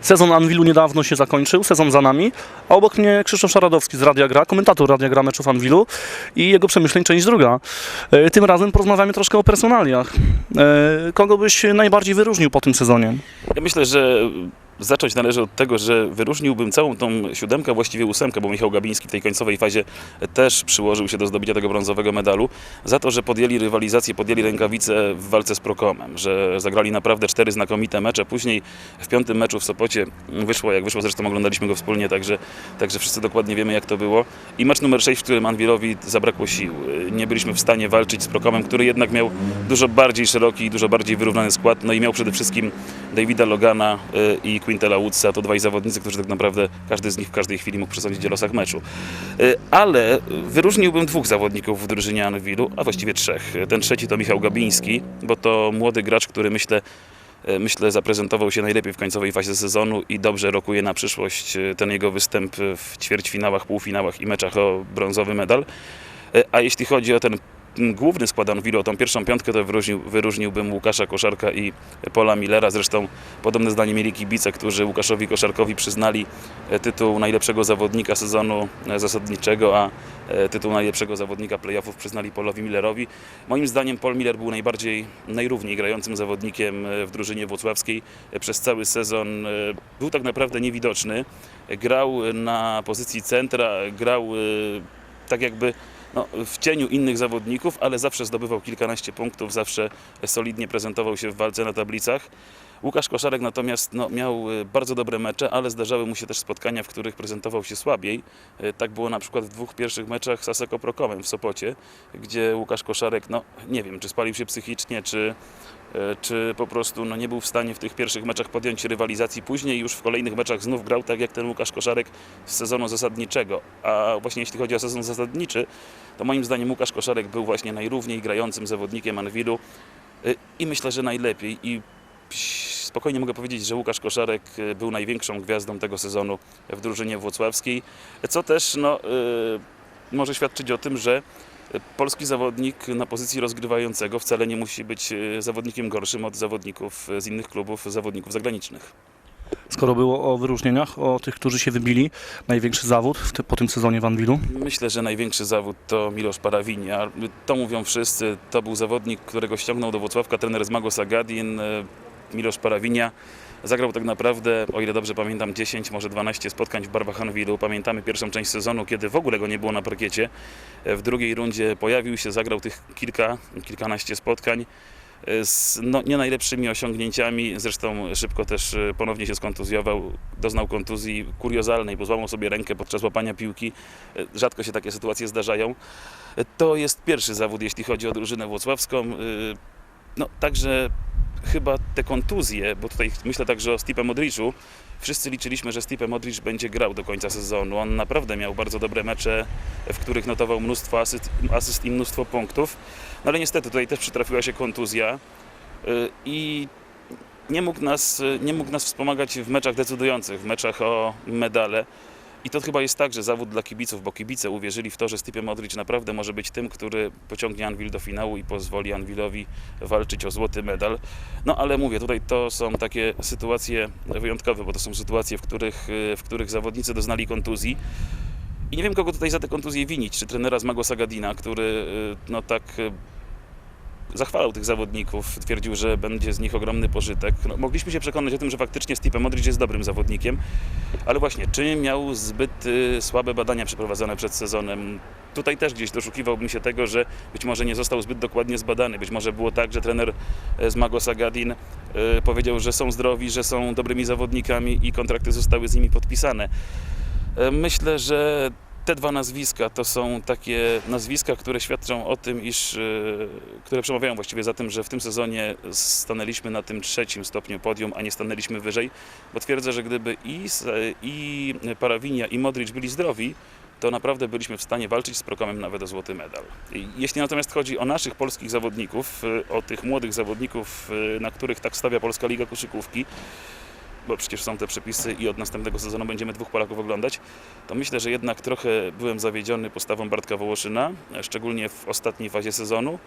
Sezon Anwilu niedawno się zakończył, sezon za nami, a obok mnie Krzysztof Szaradowski z Radia Gra, komentator Radia Gra meczów Anwilu i jego przemyśleń część druga. E, Tym razem porozmawiamy troszkę o personaliach. E, Kogo byś najbardziej wyróżnił po tym sezonie? Ja myślę, że zacząć należy od tego, że wyróżniłbym całą tą siódemkę, właściwie ósemkę, bo Michał Gabiński w tej końcowej fazie też przyłożył się do zdobycia tego brązowego medalu, za to, że podjęli rywalizację, podjęli rękawice w walce z Prokomem, że zagrali naprawdę cztery znakomite mecze. Później w piątym meczu w Sopocie wyszło jak wyszło, zresztą oglądaliśmy go wspólnie, także, także wszyscy dokładnie wiemy jak to było. I mecz numer 6, w którym Anwilowi zabrakło sił. Nie byliśmy w stanie walczyć z Prokomem, który jednak miał dużo bardziej szeroki i dużo bardziej wyrównany skład, no i miał przede wszystkim Davida Logana y, i Quintela Woodsa, to dwaj zawodnicy, którzy tak naprawdę każdy z nich w każdej chwili mógł przesądzić o losach meczu. Y, Ale wyróżniłbym dwóch zawodników w drużynie Anwilu, a właściwie trzech. Ten trzeci to Michał Gabiński, bo to młody gracz, który myślę y, Myślę, zaprezentował się najlepiej w końcowej fazie sezonu i dobrze rokuje na przyszłość y, ten jego występ w ćwierćfinałach, półfinałach i meczach o brązowy medal. A jeśli chodzi o ten główny skład Anwilu, o tą pierwszą piątkę, to wyróżnił, wyróżniłbym Łukasza Koszarka i Pola Millera. Zresztą podobne zdanie mieli kibice, którzy Łukaszowi Koszarkowi przyznali e, tytuł najlepszego zawodnika sezonu e, zasadniczego, a e, tytuł najlepszego zawodnika playoffów przyznali Polowi Millerowi. Moim zdaniem Paul Miller był najbardziej, najrówniej grającym zawodnikiem w drużynie włocławskiej przez cały sezon. Był tak naprawdę niewidoczny. Grał na pozycji centra, grał tak jakby no, w cieniu innych zawodników, ale zawsze zdobywał kilkanaście punktów, zawsze solidnie prezentował się w walce na tablicach. Łukasz Koszarek natomiast no, miał e, bardzo dobre mecze, ale zdarzały mu się też spotkania, w których prezentował się słabiej. E, Tak było na przykład w dwóch pierwszych meczach z Aseko Prokomem w Sopocie, gdzie Łukasz Koszarek, no nie wiem, czy spalił się psychicznie, czy, czy po prostu no, nie był w stanie w tych pierwszych meczach podjąć rywalizacji. Później już w kolejnych meczach znów grał tak jak ten Łukasz Koszarek z sezonu zasadniczego. A właśnie jeśli chodzi o sezon zasadniczy, to moim zdaniem Łukasz Koszarek był właśnie najrówniej grającym zawodnikiem Anwilu y, i myślę, że najlepiej. I spokojnie mogę powiedzieć, że Łukasz Koszarek y, był największą gwiazdą tego sezonu w drużynie włocławskiej, co też no, może świadczyć o tym, że polski zawodnik na pozycji rozgrywającego wcale nie musi być y, zawodnikiem gorszym od zawodników z innych klubów, zawodników zagranicznych. Skoro było o wyróżnieniach, o tych, którzy się wybili, największy zawód te, po tym sezonie w Anwilu? Myślę, że największy zawód to Milosz Parawinia. To mówią wszyscy. To był zawodnik, którego ściągnął do Włocławka trener Zmago Sagadin. E, Milosz Parawinia zagrał tak naprawdę, o ile dobrze pamiętam, 10, może 12 spotkań w barwach Anwilu. Pamiętamy pierwszą część sezonu, kiedy w ogóle go nie było na parkiecie. W drugiej rundzie pojawił się, zagrał tych kilka, kilkanaście spotkań e, z no, nie najlepszymi osiągnięciami. Zresztą szybko też e, ponownie się skontuzjował, doznał kontuzji kuriozalnej, bo złamał sobie rękę podczas łapania piłki. E, Rzadko się takie sytuacje zdarzają. To jest pierwszy zawód, jeśli chodzi o drużynę włocławską. No, także chyba te kontuzje, bo tutaj myślę także o Stipe Modriczu, Wszyscy liczyliśmy, że Stipe Modric będzie grał do końca sezonu. On naprawdę miał bardzo dobre mecze, w których notował mnóstwo asyst, asyst i mnóstwo punktów. No ale niestety tutaj też przytrafiła się kontuzja y, i nie mógł, nas, y, nie mógł nas wspomagać w meczach decydujących, w meczach o medale. I to chyba jest także zawód dla kibiców, bo kibice uwierzyli w to, że Stipe Modric naprawdę może być tym, który pociągnie Anwil do finału i pozwoli Anwilowi walczyć o złoty medal. No ale mówię, tutaj to są takie sytuacje wyjątkowe, bo to są sytuacje, w których, y, w których zawodnicy doznali kontuzji. I nie wiem, kogo tutaj za te kontuzje winić. Czy trenera Zmago Sagadina, który y, no tak y, zachwalał tych zawodników, twierdził, że będzie z nich ogromny pożytek. No, mogliśmy się przekonać o tym, że faktycznie Stipe Modric jest dobrym zawodnikiem, ale właśnie, czy miał zbyt y, słabe badania przeprowadzone przed sezonem? Tutaj też gdzieś doszukiwałbym się tego, że być może nie został zbyt dokładnie zbadany. Być może było tak, że trener e, Zmago Sagadin e, powiedział, że są zdrowi, że są dobrymi zawodnikami i kontrakty zostały z nimi podpisane. E, Myślę, że te dwa nazwiska to są takie nazwiska, które świadczą o tym, iż, e, które przemawiają właściwie za tym, że w tym sezonie stanęliśmy na tym trzecim stopniu podium, a nie stanęliśmy wyżej, bo twierdzę, że gdyby i, S- i Parawinia i Modric byli zdrowi, to naprawdę byliśmy w stanie walczyć z Prokomem nawet o złoty medal. Jeśli natomiast chodzi o naszych polskich zawodników, e, o tych młodych zawodników, e, na których tak stawia Polska Liga Koszykówki, bo przecież są te przepisy i od następnego sezonu będziemy dwóch Polaków oglądać, to myślę, że jednak trochę byłem zawiedziony postawą Bartka Wołoszyna, szczególnie w ostatniej fazie sezonu.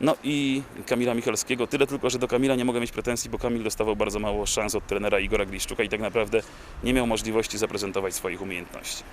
No i Kamila Michalskiego. Tyle tylko, że do Kamila nie mogę mieć pretensji, bo Kamil dostawał bardzo mało szans od trenera Igora Gliszczuka i tak naprawdę nie miał możliwości zaprezentować swoich umiejętności.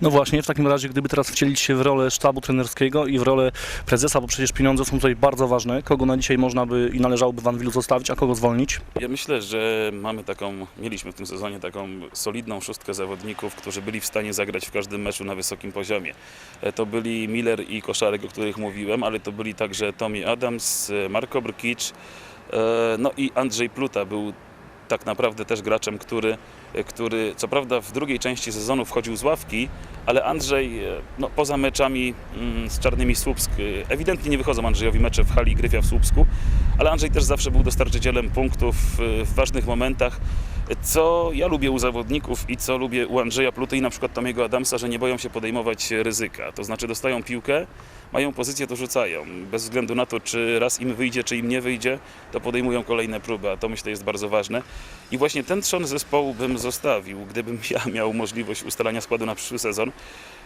No właśnie, w takim razie, gdyby teraz wcielić się w rolę sztabu trenerskiego i w rolę prezesa, bo przecież pieniądze są tutaj bardzo ważne, kogo na dzisiaj można by i należałoby w Anwilu zostawić, a kogo zwolnić? Ja myślę, że mamy taką, mieliśmy w tym sezonie taką solidną szóstkę zawodników, którzy byli w stanie zagrać w każdym meczu na wysokim poziomie. E, To byli Miller i Koszarek, o których mówiłem, ale to byli także Tommy Adams, e, Marko Brkic, e, no i Andrzej Pluta był tak naprawdę też graczem, który, który co prawda w drugiej części sezonu wchodził z ławki, ale Andrzej e, no, poza meczami mm, z Czarnymi Słupsk, e, ewidentnie nie wychodzą Andrzejowi mecze w hali Gryfia w Słupsku, ale Andrzej też zawsze był dostarczycielem punktów e, w ważnych momentach, co ja lubię u zawodników i co lubię u Andrzeja Pluty i na przykład Tomiego Adamsa, że nie boją się podejmować ryzyka. To znaczy dostają piłkę, mają pozycję, to rzucają. Bez względu na to, czy raz im wyjdzie, czy im nie wyjdzie, to podejmują kolejne próby, a to myślę jest bardzo ważne. I właśnie ten trzon zespołu bym zostawił, gdybym ja miał możliwość ustalania składu na przyszły sezon,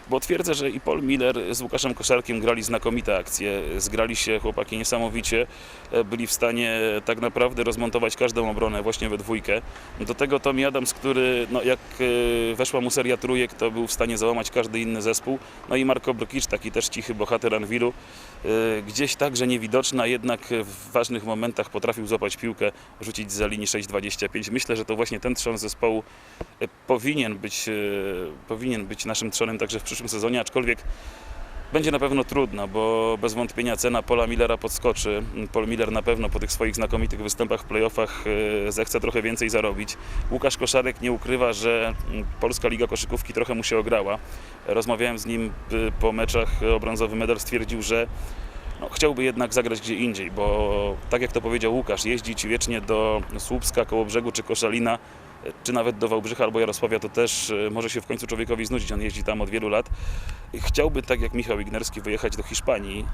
bo twierdzę, że i Paul Miller z Łukaszem Koszarkiem grali znakomite akcje, zgrali się chłopaki niesamowicie, e, byli w stanie tak naprawdę rozmontować każdą obronę właśnie we dwójkę. Do tego Tommy Adams, który no, jak e, weszła mu seria trójek, to był w stanie załamać każdy inny zespół. No i Marko Brokicz, taki też cichy bohater Anwilu, e, gdzieś także niewidoczna, jednak w ważnych momentach potrafił złapać piłkę, rzucić za linii 6,25. Myślę, że to właśnie ten trzon zespołu powinien być, powinien być naszym trzonem także w przyszłym sezonie, aczkolwiek będzie na pewno trudno, bo bez wątpienia cena Pola Millera podskoczy. Paul Miller na pewno po tych swoich znakomitych występach w playoffach e, zechce trochę więcej zarobić. Łukasz Koszarek nie ukrywa, że mm, Polska Liga Koszykówki trochę mu się ograła. Rozmawiałem z nim po meczach o brązowy medal, stwierdził, że no, chciałby jednak zagrać gdzie indziej, bo tak jak to powiedział Łukasz, jeździć wiecznie do Słupska, Kołobrzegu czy Koszalina, e, czy nawet do Wałbrzycha albo Jarosławia, to też e, może się w końcu człowiekowi znudzić. On jeździ tam od wielu lat. Chciałby, tak jak Michał Ignerski, wyjechać do Hiszpanii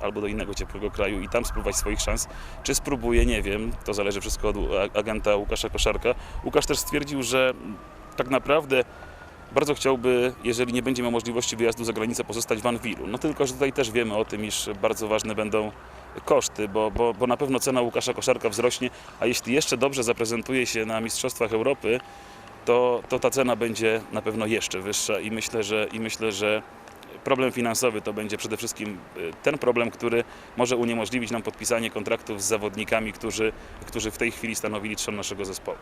e, albo do innego ciepłego kraju i tam spróbować swoich szans. Czy spróbuje, nie wiem. To zależy wszystko od agenta Łukasza Koszarka. Łukasz też stwierdził, że tak naprawdę bardzo chciałby, jeżeli nie będzie miał możliwości wyjazdu za granicę, pozostać w Anwilu. No tylko, że tutaj też wiemy o tym, iż bardzo ważne będą koszty, bo, bo, bo na pewno cena Łukasza Koszarka wzrośnie, a jeśli jeszcze dobrze zaprezentuje się na Mistrzostwach Europy, to, to ta cena będzie na pewno jeszcze wyższa i myślę, że, i myślę, że problem finansowy to będzie przede wszystkim y, ten problem, który może uniemożliwić nam podpisanie kontraktów z zawodnikami, którzy, którzy w tej chwili stanowili trzon naszego zespołu.